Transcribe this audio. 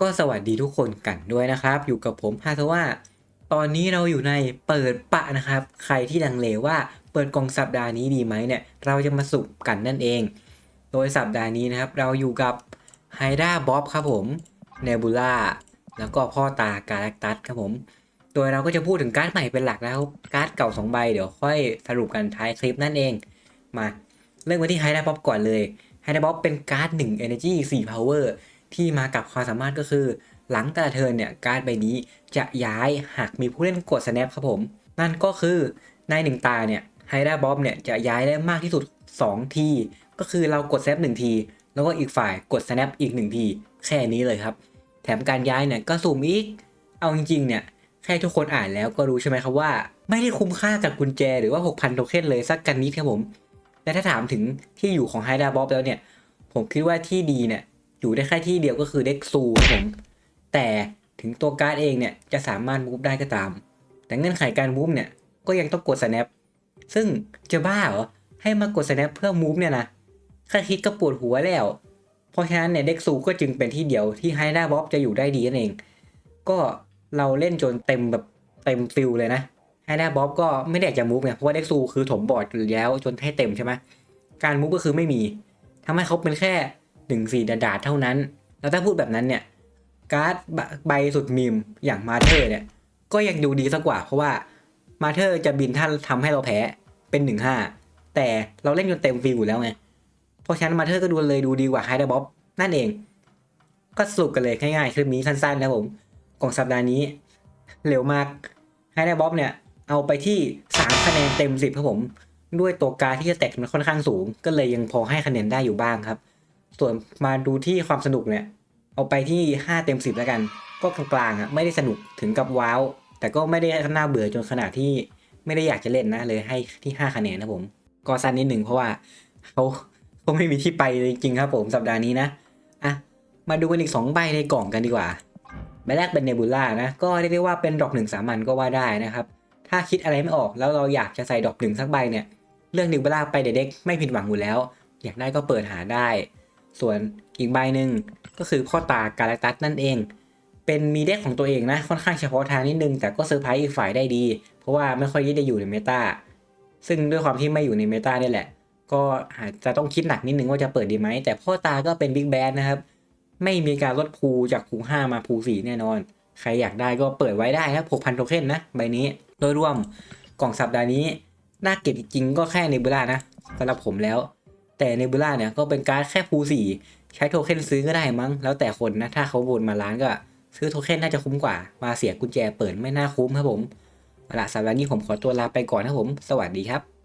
ก็สวัสดีทุกคนกันด้วยนะครับ อยู่กับผมฮาทว่า ตอนนี้เราอยู่ในเปิดปะนะครับ ใครที่ลังเลว่าเปิดกองสัปดาห์นี้ดีไหมเนี่ย เราจะมาสุกกันนั่นเอง โดยสัปดาห์นี้นะครับ เราอยู่กับไฮด้าบ๊อบครับผมเนบูล่าแล้วก็พ่อตากาแล็กตัสครับผม โดยเราก็จะพูดถึงการ์ดใหม่เป็นหลักแล้วการ์ดเก่า2ใบเดี๋ยวค่อยสรุปกันท้ายคลิปนั่นเอง มาเริ่มกันที่ไฮด้าบ๊อบก่อนเลยไฮด้าบ๊อบเป็นการ์ด1 Energy 4 Power ที่มากับความสามารถก็คือ หลังแต่ละเทิร์นเนี่ยการ์ดใบนี้จะย้ายหากมีผู้เล่นกด snap ครับผม นั่นก็คือในหนึ่งตาเนี่ยไฮด้าบ๊อบเนี่ยจะย้ายได้มากที่สุด 2 ที ก็คือเรากด snap 1 ที แล้วก็อีกฝ่ายกด snap อีก 1 ที แค่นี้เลยครับ แถมการย้ายเนี่ยก็สุ่มอีก เอาจริงๆเนี่ยแค่ทุกคนอ่านแล้วก็รู้ใช่ไหมครับว่า ไม่ได้คุ้มค่ากับกุญแจหรือว่า 6,000 โทเค็นเลยสักกันนิดครับผมและถ้าถามถึงที่อยู่ของไฮด้าบ๊อบแล้วเนี่ยผมคิดว่าที่ดีเนี่ย อยู่ได้แค่ที่เดียวก็คือเด็กซูครับผม แต่ถึงตัวการ์ดเองเนี่ยจะสามารถมูฟได้ก็ตาม แต่เงื่อนไขการมูฟเนี่ยก็ยังต้องกด snap ซึ่งจะบ้าเหรอ ให้มากด snap เพื่อมูฟเนี่ยนะแค่คิดก็ปวดหัวแล้ว เพราะฉะนั้นเนี่ยเด็กซูก็จึงเป็นที่เดียวที่ไฮด้าบ๊อบจะอยู่ได้ดีนั่นเอง ก็เราเล่นจนเต็มแบบเต็มฟิลเลยนะไฮด้าบ๊อบก็ไม่ได้จะมูฟไงเพราะว่าเด็กซูคือถมบอร์ดอยู่แล้วจนให้เต็มใช่ไหมการมูฟก็คือไม่มีทำให้เขาเป็นแค่ หนึ่งสี่ดาดๆเท่านั้น แล้วถ้าพูดแบบนั้นเนี่ย การ์ดใบสุดมีมอย่างมาเธอร์เนี่ย ก็ยังดูดีสักกว่า เพราะว่ามาเธอร์จะบินท่านทำให้เราแพ้เป็นหนึ่งห้าแต่เราเล่นจนเต็มฟิลอยู่แล้วไง เพราะฉะนั้นมาเธอร์ก็ดูเลยดูดีกว่าไฮเด้าบ๊อบนั่นเอง ก็สรุปกันเลยง่ายๆคลิปนี้สั้นๆนะผมของสัปดาห์นี้ เร็วมากไฮเด้าบ๊อบเนี่ยเอาไปที่ 3 คะแนนเต็ม 10 ครับผม ด้วยตัวการที่จะแตกมันค่อนข้างสูง ก็เลยยังพอให้คะแนนได้อยู่บ้างครับ ส่วนมาดูที่ความสนุกเนี่ย เอาไปที่ 5 เต็ม 10 แล้วกัน ก็กลางๆอะไม่ได้สนุกถึงกับว้าว แต่ก็ไม่ได้น่าเบื่อจนขนาดที่ไม่ได้อยากจะเล่นนะเลยให้ที่ 5 คะแนนนะผม ก็สั้นนิดหนึ่งเพราะว่าเขาเขาไม่มีที่ไปเลยจริงครับผมสัปดาห์นี้นะอะมาดูกันอีก 2 ใบในกล่องกันดีกว่าใบแรกเป็นเนบูล่านะ ก็เรียกได้ว่าเป็นดอกหนึ่งสามัญก็ว่าได้นะครับ ถ้าคิดอะไรไม่ออกแล้วเราอยากจะใส่ดอกหนึ่งสักใบเนี่ย เรื่องเนบูล่าไปเด็กๆไม่ผิดหวังอยู่แล้ว อยากได้ก็เปิดหาได้ ส่วนอีกใบหนึ่งก็คือพ่อตากาแล็กตัสนั่นเอง เป็นมีเด็กของตัวเองนะ ค่อนข้างเฉพาะทางนิดนึง แต่ก็เซอร์ไพรส์อีกฝ่ายได้ดี เพราะว่าไม่ค่อยได้อยู่ในเมตาซึ่งด้วยความที่ไม่อยู่ในเมตาเนี่ยแหละ ก็อาจจะต้องคิดหนักนิดนึงว่าจะเปิดดีไหม แต่พ่อตาก็เป็นบิ๊กแบนนะครับ ไม่มีการลดภูจากภู5มาภู4แน่นอน ใครอยากได้ก็เปิดไว้ได้ครับ6,000โทเค็นนะใบนี้ โดยรวมกล่องสัปดาห์นี้น่าเก็บจริงก็แค่เนบูล่านะสำหรับผมแล้ว แต่เนบูล่าเนี่ยก็เป็นการดแค่ภูสีใช้โทเค็นซื้อก็ได้มั้ง แล้วแต่คนนะ ถ้าเขาวนมาร้านก็ซื้อโทเค็นน่าจะคุ้มกว่า มาเสียกุญแจเปิดไม่น่าคุ้มครับผมเอาละสัปดาห์นี้ผมขอตัวลาไปก่อนครับผม สวัสดีครับ